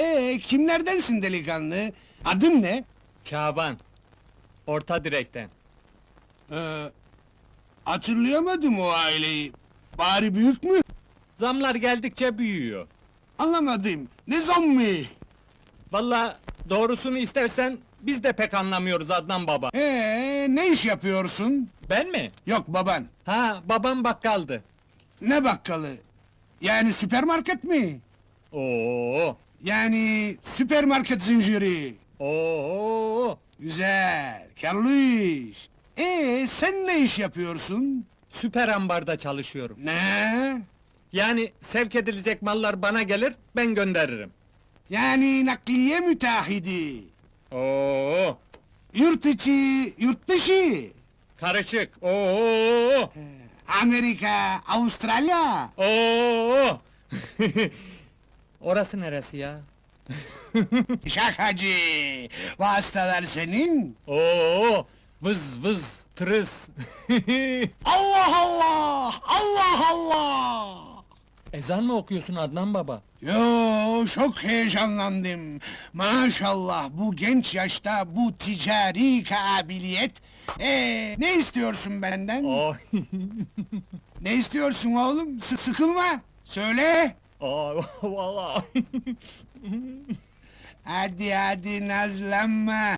He, kimlerdensin delikanlı? Adın ne? Şaban. Orta direkten. Ee, hatırlayamadım o aileyi. Bari büyük mü? Zamlar geldikçe büyüyor. Anlamadım. Ne zammı? Vallahi doğrusunu istersen biz de pek anlamıyoruz Adnan baba. Ee, ne iş yapıyorsun? Ben mi? Yok baban. Ha babam bakkaldı. Ne bakkalı? Yani süpermarket mi? Oo. Yani süpermarket zinciri. Oo. Güzel, karlı iş. Ee, sen ne iş yapıyorsun? Süper ambarda çalışıyorum. Ne? Yani sevk edilecek mallar bana gelir, ben gönderirim. Yani nakliye müteahhidi. Oo. Yurt içi, yurt dışı. Karışık. Oo. Amerika, Avustralya. Oo. Orası neresi ya? Şakacı. Vasıtalar senin. Oo. Vız vız tırıs. Allah Allah! Allah Allah! Ezan mı okuyorsun Adnan baba? Yo, çok heyecanlandım. Maşallah bu genç yaşta bu ticari kabiliyet. Ee, ne istiyorsun benden? Ne istiyorsun oğlum? Sık sıkılma. Söyle. Ay vallahi. Hadi hadi nazlanma.